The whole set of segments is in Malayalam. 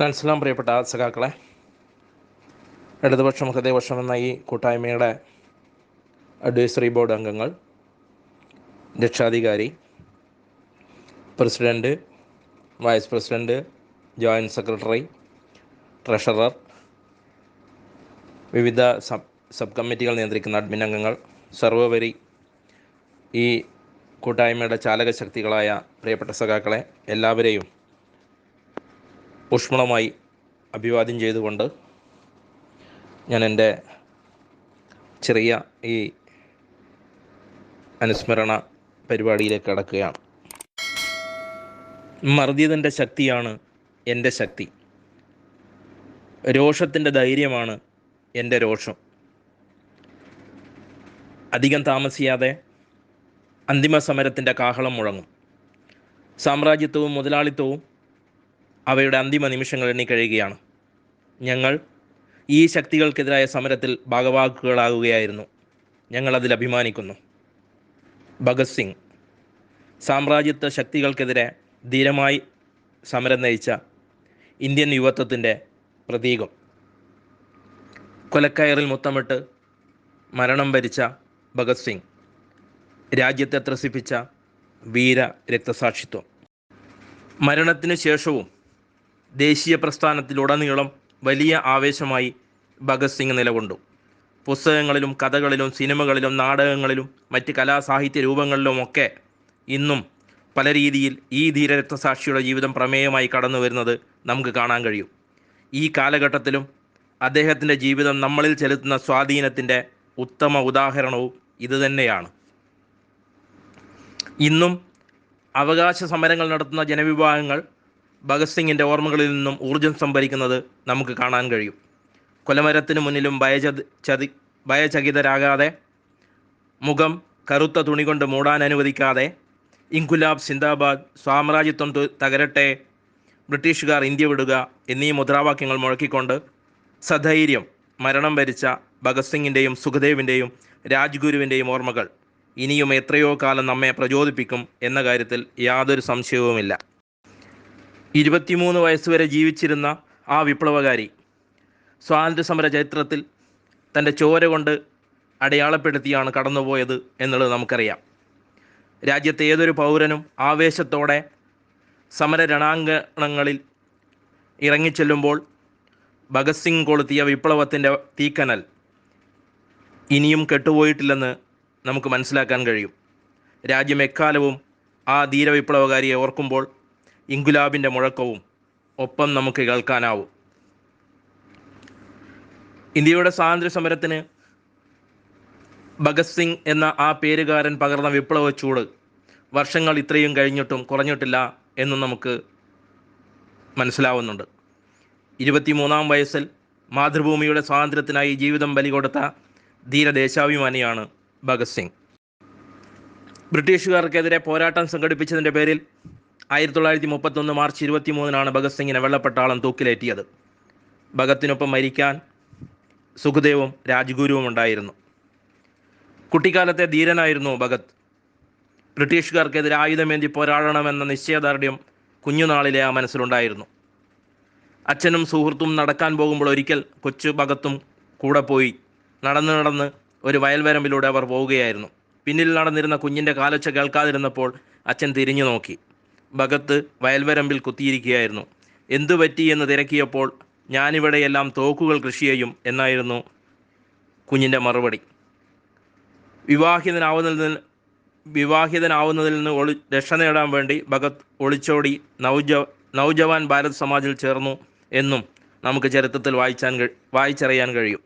മനസ്സിലാൻ പ്രിയപ്പെട്ട സഖാക്കളെ ഇടതുപക്ഷം ഹൃദയപക്ഷം എന്ന ഈ കൂട്ടായ്മയുടെ അഡ്വൈസറി ബോർഡ് അംഗങ്ങൾ രക്ഷാധികാരി president vice president joint secretary treasurer വിവിധ സബ് സബ് കമ്മിറ്റികൾ നിയന്ത്രിക്കുന്ന അഡ്മിൻ അംഗങ്ങൾ സർവോപരി ഈ കൂട്ടായ്മയുടെ ചാലകശക്തികളായ പ്രിയപ്പെട്ട സഖാക്കളെ എല്ലാവരെയും ഊഷ്മളമായി അഭിവാദ്യം ചെയ്തുകൊണ്ട് ഞാൻ എന്റെ ചെറിയ ഈ അനുസ്മരണ പരിപാടിയിലേക്ക് കടക്കുകയാണ്. മർദ്ദിതന്റെ ശക്തിയാണ് എന്റെ ശക്തി. രോഷത്തിന്റെ ധൈര്യമാണ് എന്റെ രോഷം. അധികം താമസിയാതെ അന്തിമ സമരത്തിന്റെ കാഹളം മുഴങ്ങും. സാമ്രാജ്യത്വവും മുതലാളിത്തവും അവയുടെ അന്തിമ നിമിഷങ്ങൾ എണ്ണിക്കഴിയുകയാണ്. ഞങ്ങൾ ഈ ശക്തികൾക്കെതിരായ സമരത്തിൽ ഭാഗവാക്കുകളാകുകയായിരുന്നു. ഞങ്ങൾ അതിൽ അഭിമാനിക്കുന്നു. ഭഗത് സിംഗ് സാമ്രാജ്യത്വ ശക്തികൾക്കെതിരെ ധീരമായി സമരം നയിച്ച ഇന്ത്യൻ യുവത്വത്തിന്റെ പ്രതീകം. കൊലക്കയറിൽ മുത്തമിട്ട് മരണം വരിച്ച ഭഗത് സിംഗ് രാജ്യത്തെ ത്രസിപ്പിച്ച വീര രക്തസാക്ഷിത്വം. മരണത്തിന് ശേഷവും ദേശീയ പ്രസ്ഥാനത്തിലുടനീളം വലിയ ആവേശമായി ഭഗത് സിംഗ് നിലകൊണ്ടു. പുസ്തകങ്ങളിലും കഥകളിലും സിനിമകളിലും നാടകങ്ങളിലും മറ്റ് കലാസാഹിത്യ രൂപങ്ങളിലുമൊക്കെ ഇന്നും പല രീതിയിൽ ഈ ധീരരക്തസാക്ഷിയുടെ ജീവിതം പ്രമേയമായി കടന്നു വരുന്നത് നമുക്ക് കാണാൻ കഴിയും. ഈ കാലഘട്ടത്തിലും അദ്ദേഹത്തിന്റെ ജീവിതം നമ്മളിൽ ചെലുത്തുന്ന സ്വാധീനത്തിന്റെ ഉത്തമ ഉദാഹരണവും ഇതുതന്നെയാണ്. ഇന്നും അവകാശ സമരങ്ങൾ നടത്തുന്ന ജനവിഭാഗങ്ങൾ ഭഗത് സിംഗിന്റെ ഓർമ്മകളിൽ നിന്നും ഊർജം സംഭരിക്കുന്നത് നമുക്ക് കാണാൻ കഴിയും. കൊലമരത്തിന് മുന്നിലും ഭയചതി ചതി ഭയചകിതരാകാതെ മുഖം കറുത്ത തുണി കൊണ്ട് മൂടാൻ അനുവദിക്കാതെ ഇൻകുലാബ് സിന്ദാബാദ് സാമ്രാജ്യത്വം തകരട്ടെ ബ്രിട്ടീഷുകാർ ഇന്ത്യ വിടുക എന്നീ മുദ്രാവാക്യങ്ങൾ മുഴക്കിക്കൊണ്ട് സധൈര്യം മരണം വരിച്ച ഭഗത് സിംഗിന്റെയും സുഖദേവിന്റെയും രാജ്ഗുരുവിന്റെയും ഓർമ്മകൾ ഇനിയും എത്രയോ കാലം നമ്മെ പ്രചോദിപ്പിക്കും എന്ന കാര്യത്തിൽ യാതൊരു സംശയവുമില്ല. ഇരുപത്തിമൂന്ന് വയസ്സുവരെ ജീവിച്ചിരുന്ന ആ വിപ്ലവകാരി സ്വാതന്ത്ര്യ സമര ചരിത്രത്തിൽ തന്റെ ചോര കൊണ്ട് അടയാളപ്പെടുത്തിയാണ് കടന്നുപോയത് എന്നുള്ളത് നമുക്കറിയാം. രാജ്യത്തെ ഏതൊരു പൗരനും ആവേശത്തോടെ സമര രണാങ്കണങ്ങളിൽ ഇറങ്ങിച്ചെല്ലുമ്പോൾ ഭഗത് സിംഗ് കൊളുത്തിയ വിപ്ലവത്തിന്റെ തീക്കനൽ ഇനിയും കെട്ടുപോയിട്ടില്ലെന്ന് നമുക്ക് മനസ്സിലാക്കാൻ കഴിയും. രാജ്യം എക്കാലവും ആ ധീരവിപ്ലവകാരിയെ ഓർക്കുമ്പോൾ ഇൻകുലാബിന്റെ മുഴക്കവും ഒപ്പം നമുക്ക് കേൾക്കാനാവും. ഇന്ത്യയുടെ സ്വാതന്ത്ര്യ സമരത്തിന് ഭഗത് സിംഗ് എന്ന ആ പേരുകാരൻ പകർന്ന വിപ്ലവ ചൂട് വർഷങ്ങൾ ഇത്രയും കഴിഞ്ഞിട്ടും കുറഞ്ഞിട്ടില്ല എന്നും നമുക്ക് മനസ്സിലാവുന്നുണ്ട്. ഇരുപത്തിമൂന്നാം വയസ്സിൽ മാതൃഭൂമിയുടെ സ്വാതന്ത്ര്യത്തിനായി ജീവിതം ബലി കൊടുത്ത ധീരദേശാഭിമാനിയാണ് ഭഗത് സിംഗ്. ബ്രിട്ടീഷുകാർക്കെതിരെ പോരാട്ടം സംഘടിപ്പിച്ചതിന്റെ പേരിൽ ആയിരത്തി തൊള്ളായിരത്തി മുപ്പത്തൊന്ന് മാർച്ച് ഇരുപത്തി മൂന്നിനാണ് ഭഗത് സിംഗിനെ വെള്ളപ്പെട്ടാളം തൂക്കിലേറ്റിയത്. ഭഗത്തിനൊപ്പം മരിക്കാൻ സുഖദേവും രാജ്ഗുരുവും ഉണ്ടായിരുന്നു. കുട്ടിക്കാലത്തെ ധീരനായിരുന്നു ഭഗത്. ബ്രിട്ടീഷുകാർക്കെതിരെ ആയുധമേന്തി പോരാടണമെന്ന നിശ്ചയദാർഢ്യം കുഞ്ഞുനാളിലെ ആ മനസ്സിലുണ്ടായിരുന്നു. അച്ഛനും സുഹൃത്തും നടക്കാൻ പോകുമ്പോൾ ഒരിക്കൽ കൊച്ചു ഭഗത്തും കൂടെ പോയി നടന്ന് നടന്ന് ഒരു വയൽവരമ്പിലൂടെ അവർ പോവുകയായിരുന്നു. പിന്നിൽ നടന്നിരുന്ന കുഞ്ഞിന്റെ കാലൊച്ച കേൾക്കാതിരുന്നപ്പോൾ അച്ഛൻ തിരിഞ്ഞു നോക്കി ഭഗത്ത് വയൽവരമ്പിൽ കുത്തിയിരിക്കുകയായിരുന്നു. എന്തു പറ്റി എന്ന് തിരക്കിയപ്പോൾ ഞാനിവിടെയെല്ലാം തോക്കുകൾ കൃഷി ചെയ്യും എന്നായിരുന്നു കുഞ്ഞിന്റെ മറുപടി. വിവാഹിതനാവുന്നതിൽ വിവാഹിതനാവുന്നതിൽ നിന്ന് ഒളി രക്ഷ നേടാൻ വേണ്ടി ഭഗത് ഒളിച്ചോടി നവജ നവജവാൻ ഭാരത് സമാജിൽ ചേർന്നു എന്നും നമുക്ക് ചരിത്രത്തിൽ വായിച്ചാൻ വായിച്ചറിയാൻ കഴിയും.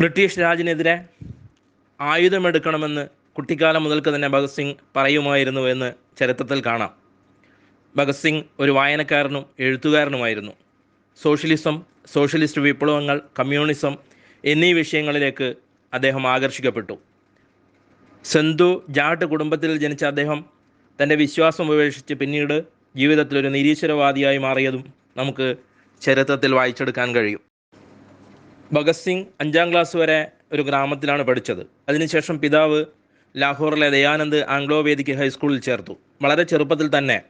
ബ്രിട്ടീഷ് രാജിനെതിരെ ആയുധമെടുക്കണമെന്ന് കുട്ടിക്കാലം മുതൽക്ക് തന്നെ ഭഗത് സിംഗ് പറയുമായിരുന്നു എന്ന് ചരിത്രത്തിൽ കാണാം. ഭഗത് സിംഗ് ഒരു വായനക്കാരനും എഴുത്തുകാരനുമായിരുന്നു. സോഷ്യലിസം സോഷ്യലിസ്റ്റ് വിപ്ലവങ്ങൾ കമ്മ്യൂണിസം എന്നീ വിഷയങ്ങളിലേക്ക് അദ്ദേഹം ആകർഷിക്കപ്പെട്ടു. സന്ധു ജാട്ട് കുടുംബത്തിൽ ജനിച്ച അദ്ദേഹം തന്റെ വിശ്വാസം ഉപേക്ഷിച്ച് പിന്നീട് ജീവിതത്തിൽ ഒരു നിരീശ്വരവാദിയായി മാറിയതും നമുക്ക് ചരിത്രത്തിൽ വായിച്ചെടുക്കാൻ കഴിയും. ഭഗത് സിംഗ് അഞ്ചാം ക്ലാസ് വരെ ഒരു ഗ്രാമത്തിലാണ് പഠിച്ചത്. അതിനുശേഷം പിതാവ് ലാഹോറിലെ ദയാനന്ദ് ആംഗ്ലോ വേദിക്ക് ഹൈസ്കൂളിൽ ചേർത്തു. വളരെ ചെറുപ്പത്തിൽ തന്നെ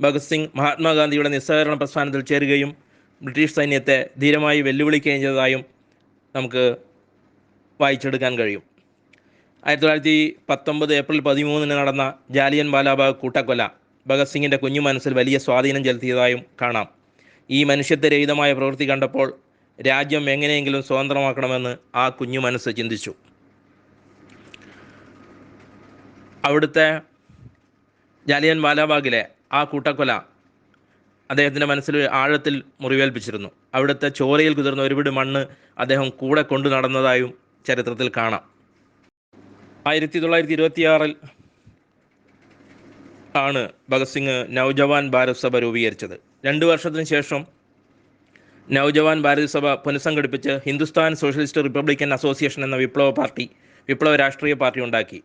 ഭഗത് സിംഗ് മഹാത്മാഗാന്ധിയുടെ നിസ്സഹകരണ പ്രസ്ഥാനത്തിൽ ചേരുകയും ബ്രിട്ടീഷ് സൈന്യത്തെ ധീരമായി വെല്ലുവിളിക്കുകയും ചെയ്തതായും നമുക്ക് വായിച്ചെടുക്കാൻ കഴിയും. ആയിരത്തി തൊള്ളായിരത്തി പത്തൊമ്പത് ഏപ്രിൽ പതിമൂന്നിന് നടന്ന ജാലിയൻ വാലാബാഗ് കൂട്ടക്കൊല ഭഗത് സിംഗിന്റെ കുഞ്ഞു മനസ്സിൽ വലിയ സ്വാധീനം ചെലുത്തിയതായും കാണാം. ഈ മനുഷ്യത്വരഹിതമായ പ്രവൃത്തി കണ്ടപ്പോൾ രാജ്യം എങ്ങനെയെങ്കിലും സ്വതന്ത്രമാക്കണമെന്ന് ആ കുഞ്ഞു മനസ്സ് ചിന്തിച്ചു. അവിടുത്തെ ജാലിയൻ വാലാബാഗിലെ ആ കൂട്ടക്കൊല അദ്ദേഹത്തിന്റെ മനസ്സിൽ ആഴത്തിൽ മുറിവേൽപ്പിച്ചിരുന്നു. അവിടുത്തെ ചോരയിൽ കുതിർന്ന ഒരുപിട് മണ്ണ് അദ്ദേഹം കൂടെ കൊണ്ടു നടന്നതായും ചരിത്രത്തിൽ കാണാം. ആയിരത്തി തൊള്ളായിരത്തി ഇരുപത്തിയാറിൽ ആണ് ഭഗത് സിംഗ് നവജവാൻ ഭാരത് സഭ രൂപീകരിച്ചത്. രണ്ട് വർഷത്തിന് ശേഷം നവജവാൻ ഭാരത് സഭ പുനഃസംഘടിപ്പിച്ച് ഹിന്ദുസ്ഥാൻ സോഷ്യലിസ്റ്റ് റിപ്പബ്ലിക്കൻ അസോസിയേഷൻ എന്ന വിപ്ലവ പാർട്ടി വിപ്ലവ രാഷ്ട്രീയ പാർട്ടി ഉണ്ടാക്കി.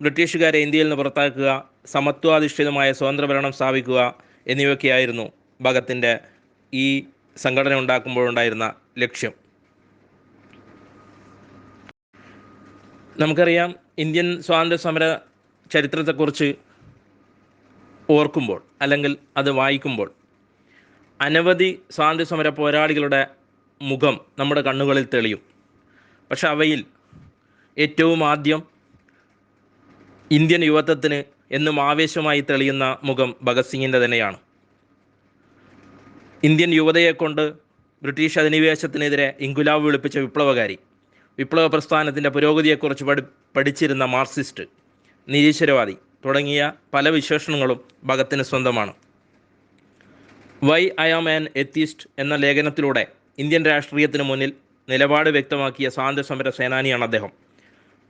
ബ്രിട്ടീഷുകാരെ ഇന്ത്യയിൽ നിന്ന് പുറത്താക്കുക സമത്വാധിഷ്ഠിതമായ സ്വതന്ത്ര ഭരണം സ്ഥാപിക്കുക എന്നിവയൊക്കെയായിരുന്നു ഭഗത്തിന്റെ ഈ സംഘടന ഉണ്ടാക്കുമ്പോഴുണ്ടായിരുന്ന ലക്ഷ്യം. നമുക്കറിയാം ഇന്ത്യൻ സ്വാതന്ത്ര്യ സമര ചരിത്രത്തെക്കുറിച്ച് ഓർക്കുമ്പോൾ അല്ലെങ്കിൽ അത് വായിക്കുമ്പോൾ അനവധി സ്വാതന്ത്ര്യ സമര പോരാളികളുടെ മുഖം നമ്മുടെ കണ്ണുകളിൽ തെളിയും. പക്ഷെ അവയിൽ ഏറ്റവും ആദ്യം ഇന്ത്യൻ യുവത്വത്തിന് എന്നും ആവേശമായി തെളിയുന്ന മുഖം ഭഗത് സിംഗിന്റെ തന്നെയാണ്. ഇന്ത്യൻ യുവതയെ കൊണ്ട് ബ്രിട്ടീഷ് അധിനിവേശത്തിനെതിരെ ഇങ്കുലാവ് വിളിപ്പിച്ച വിപ്ലവകാരി വിപ്ലവ പ്രസ്ഥാനത്തിന്റെ പുരോഗതിയെക്കുറിച്ച് പഠി പഠിച്ചിരുന്ന മാർക്സിസ്റ്റ് നിരീശ്വരവാദി തുടങ്ങിയ പല വിശേഷണങ്ങളും ഭഗത്തിന് സ്വന്തമാണ്. Why I am an atheist എന്ന ലേഖനത്തിലൂടെ ഇന്ത്യൻ രാഷ്ട്രീയത്തിന് മുന്നിൽ നിലപാട് വ്യക്തമാക്കിയ സ്വാതന്ത്ര്യ സമര സേനാനിയാണ് അദ്ദേഹം.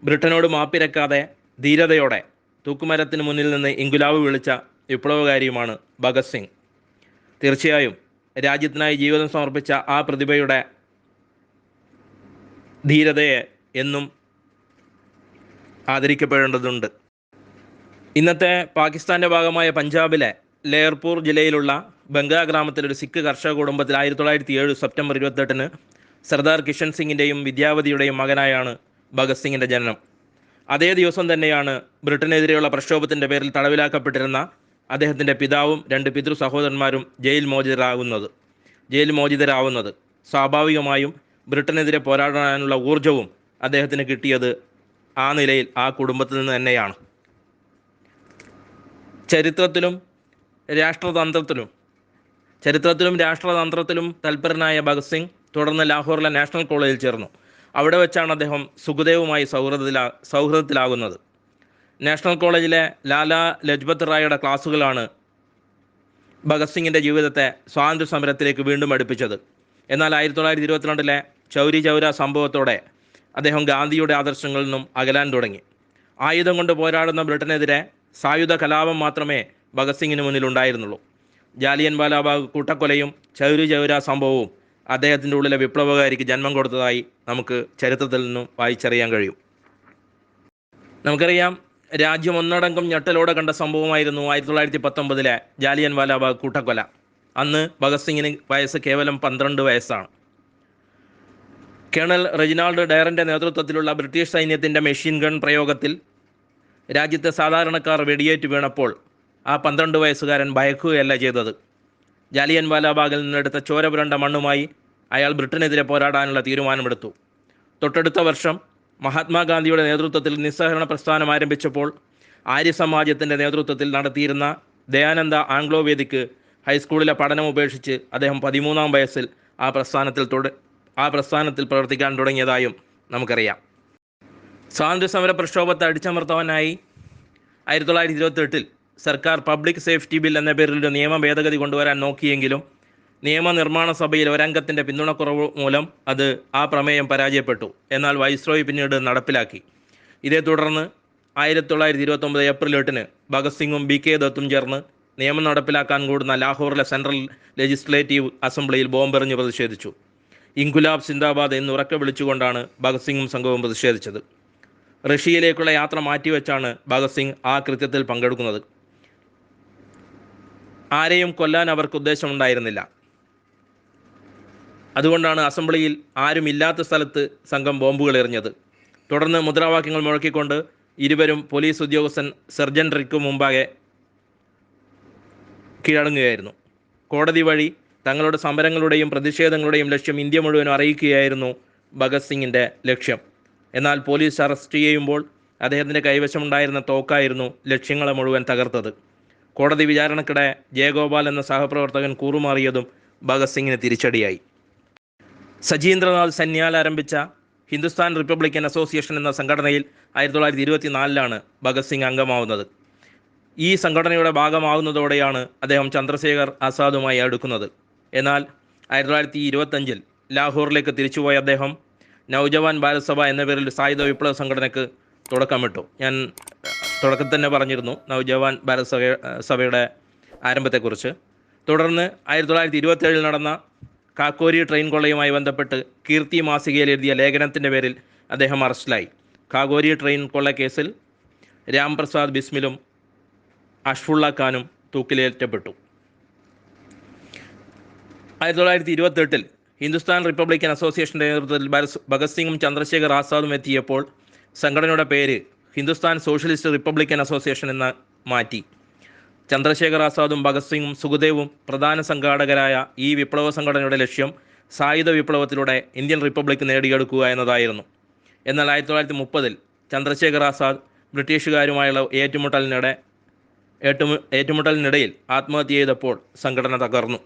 ബ്രിട്ടനോട് മാപ്പിരക്കാതെ ധീരതയോടെ തൂക്കുമരത്തിന് മുന്നിൽ നിന്ന് ഇൻകുലാവ് വിളിച്ച വിപ്ലവകാരിയുമാണ് ഭഗത് സിംഗ്. തീർച്ചയായും രാജ്യത്തിനായി ജീവിതം സമർപ്പിച്ച ആ പ്രതിഭയുടെ ധീരതയെ എന്നും ആദരിക്കപ്പെടേണ്ടതുണ്ട്. ഇന്നത്തെ പാകിസ്ഥാന്റെ ഭാഗമായ പഞ്ചാബിലെ ലേർപൂർ ജില്ലയിലുള്ള ബംഗാ ഗ്രാമത്തിലെ ഒരു സിഖ് കർഷക കുടുംബത്തിൽ ആയിരത്തി തൊള്ളായിരത്തി ഏഴ് സെപ്റ്റംബർ ഇരുപത്തെട്ടിന് സർദാർ കിഷൻ സിംഗിന്റെയും വിദ്യാവതിയുടെയും മകനായാണ് ഭഗത് സിംഗിന്റെ ജനനം. അതേ ദിവസം തന്നെയാണ് ബ്രിട്ടനെതിരെയുള്ള പ്രക്ഷോഭത്തിന്റെ പേരിൽ തടവിലാക്കപ്പെട്ടിരുന്ന അദ്ദേഹത്തിന്റെ പിതാവും രണ്ട് പിതൃ സഹോദരന്മാരും ജയിൽ മോചിതരാകുന്നത് ജയിൽ മോചിതരാവുന്നത്. സ്വാഭാവികമായും ബ്രിട്ടനെതിരെ പോരാടാനുള്ള ഊർജവും അദ്ദേഹത്തിന് കിട്ടിയത് ആ നിലയിൽ ആ കുടുംബത്തിൽ നിന്ന് തന്നെയാണ്. ചരിത്രത്തിലും രാഷ്ട്രതന്ത്രത്തിലും ചരിത്രത്തിലും രാഷ്ട്രതന്ത്രത്തിലും തൽപരനായ ഭഗത് സിംഗ് തുടർന്ന് ലാഹോറിലെ നാഷണൽ കോളേജിൽ ചേർന്നു. അവിടെ വെച്ചാണ് അദ്ദേഹം സുഖദേവുമായി സൗഹൃദത്തിലാ സൗഹൃദത്തിലാകുന്നത്. നാഷണൽ കോളേജിലെ ലാലാ ലജ്പത് റായയുടെ ക്ലാസ്സുകളാണ് ഭഗത് സിംഗിന്റെ ജീവിതത്തെ സ്വാതന്ത്ര്യ സമരത്തിലേക്ക് വീണ്ടും അടുപ്പിച്ചത്. എന്നാൽ ആയിരത്തി തൊള്ളായിരത്തി ഇരുപത്തിരണ്ടിലെ ചൗരി ചൗര സംഭവത്തോടെ അദ്ദേഹം ഗാന്ധിയുടെ ആദർശങ്ങളിൽ നിന്നും അകലാൻ തുടങ്ങി. ആയുധം കൊണ്ട് പോരാടുന്ന ബ്രിട്ടനെതിരെ സായുധ കലാപം മാത്രമേ ഭഗത് സിംഗിന് മുന്നിലുണ്ടായിരുന്നുള്ളൂ. ജാലിയൻ വാലാബാഗ് കൂട്ടക്കൊലയും ചൗരി ചൗര സംഭവവും അദ്ദേഹത്തിന്റെ ഉള്ളിലെ വിപ്ലവകാരിക്ക് ജന്മം കൊടുത്തതായി നമുക്ക് ചരിത്രത്തിൽ നിന്നും വായിച്ചറിയാൻ കഴിയും. നമുക്കറിയാം രാജ്യം ഒന്നടങ്കം ഞെട്ടലോടെ കണ്ട സംഭവമായിരുന്നു ആയിരത്തി തൊള്ളായിരത്തി പത്തൊമ്പതിലെ ജാലിയൻ വാലാബാഗ് കൂട്ടക്കൊല. അന്ന് ഭഗത് സിംഗിന് വയസ്സ് കേവലം പന്ത്രണ്ട് വയസ്സാണ്. കേണൽ റെജിനാൾഡ് ഡയറിന്റെ നേതൃത്വത്തിലുള്ള ബ്രിട്ടീഷ് സൈന്യത്തിന്റെ മെഷീൻ ഗൺ പ്രയോഗത്തിൽ രാജ്യത്തെ സാധാരണക്കാർ വെടിയേറ്റ് വീണപ്പോൾ ആ പന്ത്രണ്ട് വയസ്സുകാരൻ ഭയക്കുകയല്ല ചെയ്തത്. ജാലിയൻ വാലാബാഗിൽ നിന്നെടുത്ത ചോരപുരണ്ട മണ്ണുമായി അയാൾ ബ്രിട്ടനെതിരെ പോരാടാനുള്ള തീരുമാനമെടുത്തു. തൊട്ടടുത്ത വർഷം മഹാത്മാഗാന്ധിയുടെ നേതൃത്വത്തിൽ നിസ്സഹരണ പ്രസ്ഥാനം ആരംഭിച്ചപ്പോൾ ആര്യ സമാജത്തിന്റെ നേതൃത്വത്തിൽ നടത്തിയിരുന്ന ദയാനന്ദ ആംഗ്ലോ വേദിക്ക് ഹൈസ്കൂളിലെ പഠനം ഉപേക്ഷിച്ച് അദ്ദേഹം പതിമൂന്നാം വയസ്സിൽ ആ പ്രസ്ഥാനത്തിൽ തുട ആ പ്രസ്ഥാനത്തിൽ പ്രവർത്തിക്കാൻ തുടങ്ങിയതായും നമുക്കറിയാം. സ്വാതന്ത്ര്യ സമര പ്രക്ഷോഭത്തെ അടിച്ചമർത്തവനായി ആയിരത്തി തൊള്ളായിരത്തി ഇരുപത്തെട്ടിൽ സർക്കാർ പബ്ലിക് സേഫ്റ്റി ബിൽ എന്ന പേരിൽ ഒരു നിയമ ഭേദഗതി കൊണ്ടുവരാൻ നോക്കിയെങ്കിലും നിയമനിർമ്മാണ സഭയിൽ ഒരംഗത്തിന്റെ പിന്തുണക്കുറവ് മൂലം അത് ആ പ്രമേയം പരാജയപ്പെട്ടു. എന്നാൽ വൈസ്രോയി പിന്നീട് നടപ്പിലാക്കി. ഇതേ തുടർന്ന് ആയിരത്തി തൊള്ളായിരത്തി ഇരുപത്തൊമ്പത് ഏപ്രിൽ എട്ടിന് ഭഗത് സിംഗും ബി കെ ദത്തും ചേർന്ന് നിയമം നടപ്പിലാക്കാൻ കൂടുന്ന ലാഹോറിലെ സെൻട്രൽ ലെജിസ്ലേറ്റീവ് അസംബ്ലിയിൽ ബോംബെറിഞ്ഞ് പ്രതിഷേധിച്ചു. ഇൻകുലാബ് സിന്ദാബാദ് എന്ന് ഉറക്കെ വിളിച്ചുകൊണ്ടാണ് ഭഗത് സിംഗും സംഘവും പ്രതിഷേധിച്ചത്. റഷ്യയിലേക്കുള്ള യാത്ര മാറ്റിവെച്ചാണ് ഭഗത് സിംഗ് ആ കൃത്യത്തിൽ പങ്കെടുക്കുന്നത്. ആരെയും കൊല്ലാൻ അവർക്ക് ഉദ്ദേശമുണ്ടായിരുന്നില്ല അതുകൊണ്ടാണ് അസംബ്ലിയിൽ ആരുമില്ലാത്ത സ്ഥലത്ത് സംഘം ബോംബുകൾ എറിഞ്ഞത്. തുടർന്ന് മുദ്രാവാക്യങ്ങൾ മുഴക്കിക്കൊണ്ട് ഇരുവരും പോലീസ് ഉദ്യോഗസ്ഥൻ സെർജൻറിക്കു മുമ്പാകെ കീഴടങ്ങുകയായിരുന്നു. കോടതി വഴി തങ്ങളുടെ സമരങ്ങളുടെയും പ്രതിഷേധങ്ങളുടെയും ലക്ഷ്യം ഇന്ത്യ മുഴുവൻ അറിയിക്കുകയായിരുന്നു ഭഗത് സിംഗിന്റെ ലക്ഷ്യം. എന്നാൽ പോലീസ് അറസ്റ്റ് ചെയ്യുമ്പോൾ അദ്ദേഹത്തിന്റെ കൈവശമുണ്ടായിരുന്ന തോക്കായിരുന്നു ലക്ഷ്യങ്ങളെ മുഴുവൻ തകർത്തത്. കോടതി വിചാരണക്കിടെ ജയഗോപാൽ എന്ന സഹപ്രവർത്തകൻ കൂറുമാറിയതും ഭഗത് സിംഗിന് തിരിച്ചടിയായി. സജീന്ദ്രനാഥ് സന്യാൽ ആരംഭിച്ച ഹിന്ദുസ്ഥാൻ റിപ്പബ്ലിക്കൻ അസോസിയേഷൻ എന്ന സംഘടനയിൽ ആയിരത്തി തൊള്ളായിരത്തി ഇരുപത്തി നാലിലാണ് ഭഗത് സിംഗ് അംഗമാവുന്നത്. ഈ സംഘടനയുടെ ഭാഗമാകുന്നതോടെയാണ് അദ്ദേഹം ചന്ദ്രശേഖർ ആസാദുമായി അടുക്കുന്നത്. എന്നാൽ ആയിരത്തി തൊള്ളായിരത്തി ഇരുപത്തഞ്ചിൽ ലാഹോറിലേക്ക് തിരിച്ചുപോയ അദ്ദേഹം നൗജവാൻ ഭാരത് സഭ എന്ന പേരിൽ സായുധ വിപ്ലവ സംഘടനയ്ക്ക് തുടക്കമിട്ടു ഞാൻ തുടക്കത്തിൽ തന്നെ പറഞ്ഞിരുന്നു നവജവാൻ ഭാരത് സഭ സഭയുടെ ആരംഭത്തെക്കുറിച്ച്. തുടർന്ന് ആയിരത്തി തൊള്ളായിരത്തി ഇരുപത്തേഴിൽ നടന്ന കാക്കോരി ട്രെയിൻ കൊള്ളയുമായി ബന്ധപ്പെട്ട് കീർത്തി മാസികയിൽ എഴുതിയ ലേഖനത്തിന്റെ പേരിൽ അദ്ദേഹം അറസ്റ്റിലായി. കാഗോരി ട്രെയിൻ കൊള്ള കേസിൽ രാംപ്രസാദ് ബിസ്മിലും അഷ്ഫുള്ള ഖാനും തൂക്കിലേറ്റപ്പെട്ടു. ആയിരത്തി തൊള്ളായിരത്തി ഇരുപത്തെട്ടിൽ ഹിന്ദുസ്ഥാൻ റിപ്പബ്ലിക്കൻ അസോസിയേഷന്റെ നേതൃത്വത്തിൽ ഭഗത് സിംഗും ചന്ദ്രശേഖർ ആസാദും എത്തിയപ്പോൾ സംഘടനയുടെ പേര് ഹിന്ദുസ്ഥാൻ സോഷ്യലിസ്റ്റ് റിപ്പബ്ലിക്കൻ അസോസിയേഷൻ എന്ന് മാറ്റി. ചന്ദ്രശേഖർ ആസാദും ഭഗത് സിംഗും സുഖദേവും പ്രധാന സംഘാടകരായ ഈ വിപ്ലവ സംഘടനയുടെ ലക്ഷ്യം സായുധ വിപ്ലവത്തിലൂടെ ഇന്ത്യൻ റിപ്പബ്ലിക് നേടിയെടുക്കുക എന്നതായിരുന്നു. എന്നാൽ ആയിരത്തി തൊള്ളായിരത്തി മുപ്പതിൽ ചന്ദ്രശേഖർ ആസാദ് ബ്രിട്ടീഷുകാരുമായുള്ള ഏറ്റുമുട്ടലിനിടെ ഏറ്റുമു ഏറ്റുമുട്ടലിനിടയിൽ ആത്മഹത്യ ചെയ്തപ്പോൾ സംഘടന തകർന്നു.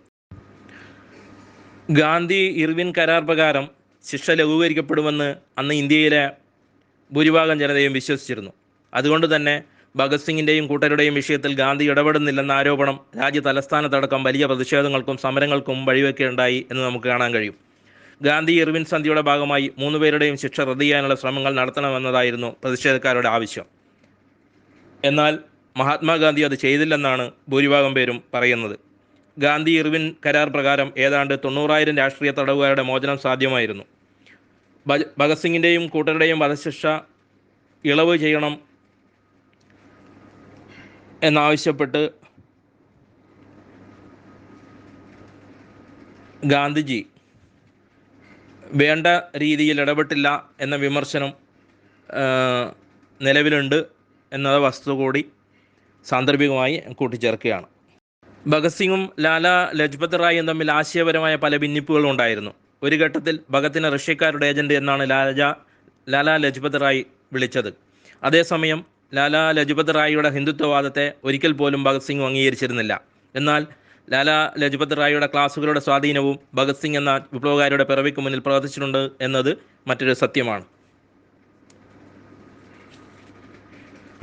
ഗാന്ധി ഇർവിൻ കരാർ പ്രകാരം ശിക്ഷ ലഘൂകരിക്കപ്പെടുമെന്ന് അന്ന് ഇന്ത്യയിലെ ഭൂരിഭാഗം ജനതയും വിശ്വസിച്ചിരുന്നു. അതുകൊണ്ട് തന്നെ ഭഗത് സിംഗിന്റെയും കൂട്ടരുടെയും വിഷയത്തിൽ ഗാന്ധി ഇടപെടുന്നില്ലെന്ന ആരോപണം രാജ്യ തലസ്ഥാനത്തടക്കം വലിയ പ്രതിഷേധങ്ങൾക്കും സമരങ്ങൾക്കും വഴിവെക്കുകയുണ്ടായി എന്ന് നമുക്ക് കാണാൻ കഴിയും. ഗാന്ധി ഇർവിൻ സന്ധിയുടെ ഭാഗമായി മൂന്ന് പേരുടെയും ശിക്ഷ റദ്ദ് ചെയ്യാനുള്ള ശ്രമങ്ങൾ നടത്തണമെന്നതായിരുന്നു പ്രതിഷേധക്കാരുടെ ആവശ്യം. എന്നാൽ മഹാത്മാഗാന്ധി അത് ചെയ്തില്ലെന്നാണ് ഭൂരിഭാഗം പേരും പറയുന്നത്. ഗാന്ധി ഇർവിൻ കരാർ പ്രകാരം ഏതാണ്ട് തൊണ്ണൂറായിരം രാഷ്ട്രീയ തടവുകാരുടെ മോചനം സാധ്യമായിരുന്നു. ഭഗത് സിംഗിന്റെയും കൂട്ടരുടെയും വധശിക്ഷ ഇളവ് ചെയ്യണം എന്നാവശ്യപ്പെട്ട് ഗാന്ധിജി വേണ്ട രീതിയിൽ ഇടപെട്ടില്ല എന്ന വിമർശനം നിലവിലുണ്ട് എന്ന വസ്തു കൂടി സാന്ദർഭികമായി കൂട്ടിച്ചേർക്കുകയാണ്. ഭഗത് സിംഗും ലാല ലജ്പത് റായും തമ്മിൽ ആശയപരമായ പല ഭിന്നിപ്പുകളും ഉണ്ടായിരുന്നു. ഒരു ഘട്ടത്തിൽ ഭഗത്തിനെ റഷ്യക്കാരുടെ ഏജന്റ് എന്നാണ് ലാലജ ലാലാ ലജ്പത് റായ് വിളിച്ചത്. അതേസമയം ലാലാ ലജ്പത് റായിയുടെ ഹിന്ദുത്വവാദത്തെ ഒരിക്കൽ പോലും ഭഗത് സിംഗ് അംഗീകരിച്ചിരുന്നില്ല. എന്നാൽ ലാലാ ലജ്പത് റായിയുടെ ക്ലാസുകളുടെ സ്വാധീനവും ഭഗത് സിംഗ് എന്ന വിപ്ലവകാരിയുടെ പിറവിക്ക് മുന്നിൽ പ്രവർത്തിച്ചിട്ടുണ്ട് എന്നത് മറ്റൊരു സത്യമാണ്.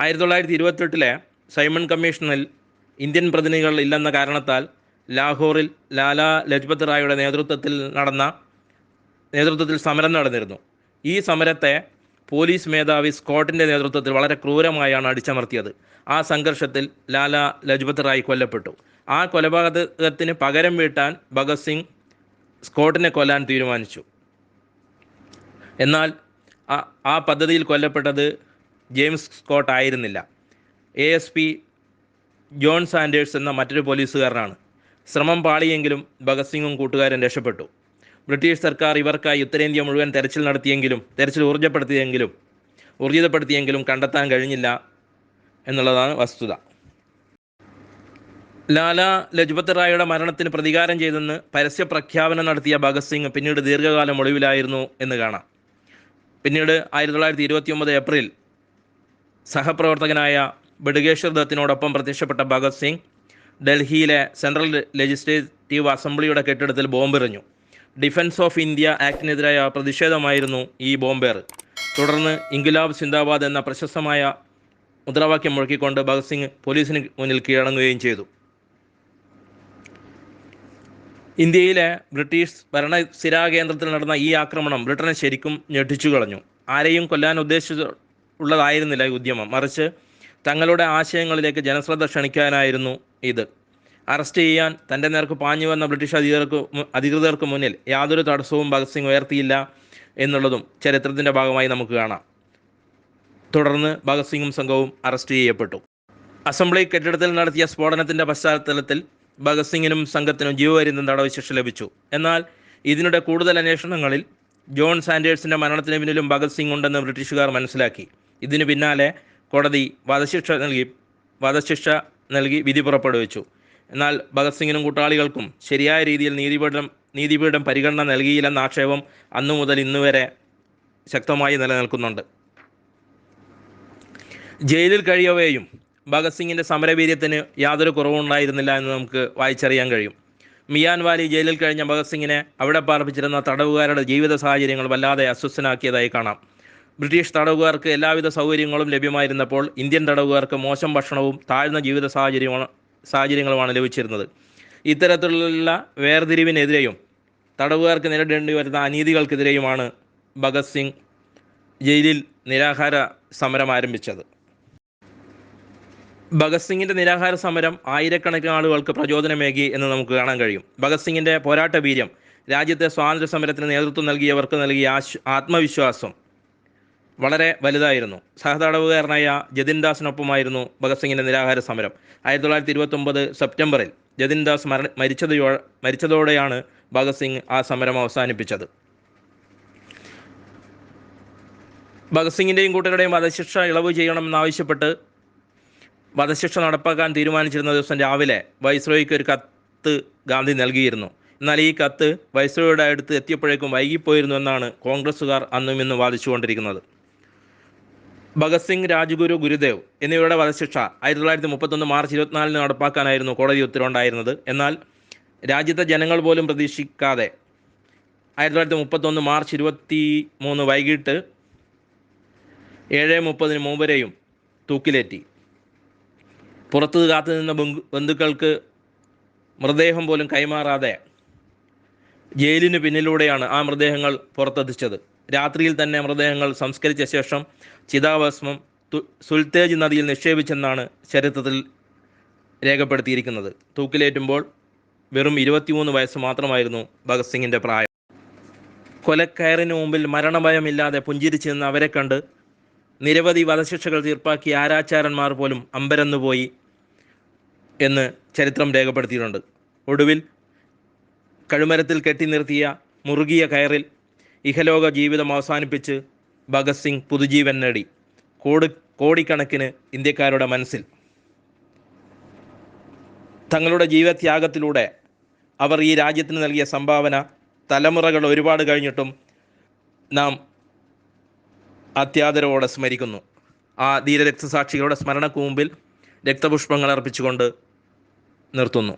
ആയിരത്തി തൊള്ളായിരത്തി ഇരുപത്തെട്ടിലെ സൈമൺ കമ്മീഷനിൽ ഇന്ത്യൻ പ്രതിനിധികൾ ഇല്ലെന്ന കാരണത്താൽ ലാഹോറിൽ ലാലാ ലജ്പത് റായിയുടെ നേതൃത്വത്തിൽ നടന്ന നേതൃത്വത്തിൽ സമരം നടന്നിരുന്നു. ഈ സമരത്തെ പോലീസ് മേധാവി സ്കോട്ടിന്റെ നേതൃത്വത്തിൽ വളരെ ക്രൂരമായാണ് അടിച്ചമർത്തിയത്. ആ സംഘർഷത്തിൽ ലാല ലജ്പത് റായ് കൊല്ലപ്പെട്ടു. ആ കൊലപാതകത്തിന് പകരം വീട്ടാൻ ഭഗത് സിംഗ് സ്കോട്ടിനെ കൊല്ലാൻ തീരുമാനിച്ചു. എന്നാൽ ആ- പദ്ധതിയിൽ കൊല്ലപ്പെട്ടത് ജെയിംസ് സ്കോട്ട് ആയിരുന്നില്ല. A S P John Saunders എന്ന മറ്റൊരു പോലീസുകാരനാണ്. ശ്രമം പാളിയെങ്കിലും ഭഗത് സിംഗും കൂട്ടുകാരും രക്ഷപ്പെട്ടു. ബ്രിട്ടീഷ് സർക്കാർ ഇവർക്കായി ഉത്തരേന്ത്യ മുഴുവൻ തെരച്ചിൽ നടത്തിയെങ്കിലും തെരച്ചിൽ ഊർജപ്പെടുത്തിയെങ്കിലും ഊർജിതപ്പെടുത്തിയെങ്കിലും കണ്ടെത്താൻ കഴിഞ്ഞില്ല എന്നുള്ളതാണ് വസ്തുത. ലാല ലജ്പത് റായുടെ മരണത്തിന് പ്രതികാരം ചെയ്തെന്ന് പരസ്യ പ്രഖ്യാപനം നടത്തിയ ഭഗത് സിംഗ് പിന്നീട് ദീർഘകാലം ഒളിവിലായിരുന്നു എന്ന് കാണാം. പിന്നീട് ആയിരത്തി തൊള്ളായിരത്തി ഇരുപത്തി ഒമ്പത് ഏപ്രിൽ സഹപ്രവർത്തകനായ ബഡുകേശ്വർ ദത്തിനോടൊപ്പം പ്രത്യക്ഷപ്പെട്ട ഭഗത് സിംഗ് ഡൽഹിയിലെ സെൻട്രൽ ലെജിസ്ലേറ്റീവ് അസംബ്ലിയുടെ കെട്ടിടത്തിൽ ബോംബെറിഞ്ഞു. ഡിഫൻസ് ഓഫ് ഇന്ത്യ ആക്ടിനെതിരായ പ്രതിഷേധമായിരുന്നു ഈ ബോംബേർ. തുടർന്ന് ഇൻഗുലാബ് സിന്ദാബാദ് എന്ന പ്രശസ്തമായ മുദ്രാവാക്യം മുഴക്കിക്കൊണ്ട് ഭഗത് സിംഗ് പോലീസിന് മുന്നിൽ കീഴടങ്ങുകയും ചെയ്തു. ഇന്ത്യയിലെ ബ്രിട്ടീഷ് ഭരണ സ്ഥിരാകേന്ദ്രത്തിൽ നടന്ന ഈ ആക്രമണം ബ്രിട്ടനെ ശരിക്കും ഞെട്ടിച്ചു കളഞ്ഞു. ആരെയും കൊല്ലാൻ ഉദ്ദേശിച്ചു ഉള്ളതായിരുന്നില്ല ഈ ഉദ്യമം. മറിച്ച് തങ്ങളുടെ ആശയങ്ങളിലേക്ക് ജനശ്രദ്ധ ക്ഷണിക്കാനായിരുന്നു ഇത്. അറസ്റ്റ് ചെയ്യാൻ തന്റെ നേർക്ക് പാഞ്ഞു വന്ന ബ്രിട്ടീഷ് അധികൃതർക്ക് അധികൃതർക്ക് മുന്നിൽ യാതൊരു തടസ്സവും ഭഗത് സിംഗ് ഉയർത്തിയില്ല എന്നുള്ളതും ചരിത്രത്തിന്റെ ഭാഗമായി നമുക്ക് കാണാം. തുടർന്ന് ഭഗത് സിംഗും സംഘവും അറസ്റ്റ് ചെയ്യപ്പെട്ടു. അസംബ്ലി കെട്ടിടത്തിൽ നടത്തിയ സ്ഫോടനത്തിന്റെ പശ്ചാത്തലത്തിൽ ഭഗത് സിംഗിനും സംഘത്തിനും ജീവപര്യന്തം തടവ് ശിക്ഷ ലഭിച്ചു. എന്നാൽ ഇതിനിടെ കൂടുതൽ അന്വേഷണങ്ങളിൽ ജോൺ സാൻഡേഴ്സിന്റെ മരണത്തിന് പിന്നിലും ഭഗത് സിംഗ് ഉണ്ടെന്ന് ബ്രിട്ടീഷുകാർ മനസ്സിലാക്കി. ഇതിനു പിന്നാലെ കോടതി വധശിക്ഷ നൽകി വധശിക്ഷ നൽകി വിധി പുറപ്പെടുവിച്ചു. എന്നാൽ ഭഗത് സിംഗിനും കൂട്ടാളികൾക്കും ശരിയായ രീതിയിൽ നീതിപീഠം നീതിപീഠം പരിഗണന നൽകിയില്ലെന്ന ആക്ഷേപം അന്നു മുതൽ ഇന്നുവരെ ശക്തമായി നിലനിൽക്കുന്നുണ്ട്. ജയിലിൽ കഴിയവേയും ഭഗത് സിംഗിന്റെ സമരവീര്യത്തിന് യാതൊരു കുറവുണ്ടായിരുന്നില്ല എന്ന് നമുക്ക് വായിച്ചറിയാൻ കഴിയും. മിയാൻ വാലി ജയിലിൽ കഴിഞ്ഞ ഭഗത് സിംഗിനെ അവിടെ പാർപ്പിച്ചിരുന്ന തടവുകാരുടെ ജീവിത സാഹചര്യങ്ങൾ വല്ലാതെ അസ്വസ്ഥനാക്കിയതായി കാണാം. ബ്രിട്ടീഷ് തടവുകാർക്ക് എല്ലാവിധ സൗകര്യങ്ങളും ലഭ്യമായിരുന്നപ്പോൾ ഇന്ത്യൻ തടവുകാർക്ക് മോശം ഭക്ഷണവും താഴ്ന്ന ജീവിത സാഹചര്യമാണ് സാഹചര്യങ്ങളുമാണ് ലഭിച്ചിരുന്നത്. ഇത്തരത്തിലുള്ള വേർതിരിവിനെതിരെയും തടവുകാർക്ക് നേരിടേണ്ടി വരുന്ന അനീതികൾക്കെതിരെയുമാണ് ഭഗത് സിംഗ് ജയിലിൽ നിരാഹാര സമരം ആരംഭിച്ചത്. ഭഗത് സിംഗിന്റെ നിരാഹാര സമരം ആയിരക്കണക്കിന് ആളുകൾക്ക് പ്രചോദനമേകി എന്ന് നമുക്ക് കാണാൻ കഴിയും. ഭഗത് സിംഗിന്റെ പോരാട്ട വീര്യം രാജ്യത്തെ സ്വാതന്ത്ര്യ സമരത്തിന് നേതൃത്വം നൽകിയവർക്ക് നൽകിയ ആത്മവിശ്വാസം വളരെ വലുതായിരുന്നു. സഹതടവുകാരനായ ജതിൻ ദാസിനൊപ്പമായിരുന്നു ഭഗത് സിംഗിന്റെ നിരാഹാര സമരം. ആയിരത്തി തൊള്ളായിരത്തി ഇരുപത്തൊമ്പത് സെപ്റ്റംബറിൽ ജതിൻ ദാസ് മര മരിച്ചതോ മരിച്ചതോടെയാണ് ഭഗത് സിംഗ് ആ സമരം അവസാനിപ്പിച്ചത്. ഭഗത് സിംഗിന്റെയും കൂട്ടരുടെയും വധശിക്ഷ ഇളവ് ചെയ്യണമെന്നാവശ്യപ്പെട്ട് വധശിക്ഷ നടപ്പാക്കാൻ തീരുമാനിച്ചിരുന്ന ദിവസം രാവിലെ വൈസ്രോയ്ക്ക് ഒരു കത്ത് ഗാന്ധി നൽകിയിരുന്നു. എന്നാൽ ഈ കത്ത് വൈസ്രോയുടെ അടുത്ത് എത്തിയപ്പോഴേക്കും വൈകിപ്പോയിരുന്നു എന്നാണ് കോൺഗ്രസ്സുകാർ അന്നും ഇന്നും വാദിച്ചുകൊണ്ടിരിക്കുന്നത്. ഭഗത് സിംഗ് രാജ്ഗുരു ഗുരുദേവ് എന്നിവരുടെ വധശിക്ഷ ആയിരത്തി തൊള്ളായിരത്തി മുപ്പത്തൊന്ന് മാർച്ച് ഇരുപത്തിനാലിന് നടപ്പാക്കാനായിരുന്നു കോടതി ഉത്തരവുണ്ടായിരുന്നത്. എന്നാൽ രാജ്യത്തെ ജനങ്ങൾ പോലും പ്രതീക്ഷിക്കാതെ ആയിരത്തി തൊള്ളായിരത്തി മുപ്പത്തൊന്ന് മാർച്ച് ഇരുപത്തി മൂന്ന് വൈകിട്ട് ഏഴ് മുപ്പതിന് മൂവരെയും തൂക്കിലേറ്റി. പുറത്തു കാത്തു നിന്ന ബന്ധു- ബന്ധുക്കൾക്ക് മൃതദേഹം പോലും കൈമാറാതെ ജയിലിന് പിന്നിലൂടെയാണ് ആ മൃതദേഹങ്ങൾ പുറത്തെത്തിച്ചത്. രാത്രിയിൽ തന്നെ മൃതദേഹങ്ങൾ സംസ്കരിച്ച ശേഷം ചിതാഭസ്മം സുൽത്തേജ് നദിയിൽ നിക്ഷേപിച്ചെന്നാണ് ചരിത്രത്തിൽ രേഖപ്പെടുത്തിയിരിക്കുന്നത്. തൂക്കിലേറ്റുമ്പോൾ വെറും ഇരുപത്തിമൂന്ന് വയസ്സ് മാത്രമായിരുന്നു ഭഗത് സിംഗിന്റെ പ്രായം. കൊലക്കയറിന് മുമ്പിൽ മരണഭയമില്ലാതെ പുഞ്ചിരിച്ചു നിന്ന അവരെ കണ്ട് നിരവധി വധശിക്ഷകൾ തീർപ്പാക്കിയ ആരാചാരന്മാർ പോലും അമ്പരന്നുപോയി എന്ന് ചരിത്രം രേഖപ്പെടുത്തിയിട്ടുണ്ട്. ഒടുവിൽ കഴുമരത്തിൽ കെട്ടി നിർത്തിയ മുറുകിയ കയറിൽ ഇഹലോക ജീവിതം അവസാനിപ്പിച്ച് ഭഗത് സിംഗ് പുതുജീവൻ നേടി. കോടി കോടിക്കണക്കിന് ഇന്ത്യക്കാരുടെ മനസ്സിൽ. തങ്ങളുടെ ജീവത്യാഗത്തിലൂടെ അവർ ഈ രാജ്യത്തിന് നൽകിയ സംഭാവന തലമുറകൾ ഒരുപാട് കഴിഞ്ഞിട്ടും നാം അത്യാദരവോടെ സ്മരിക്കുന്നു. ആ ധീരരക്തസാക്ഷികളുടെ സ്മരണക്ക് മുമ്പിൽ രക്തപുഷ്പങ്ങൾ അർപ്പിച്ചുകൊണ്ട് നിർത്തുന്നു.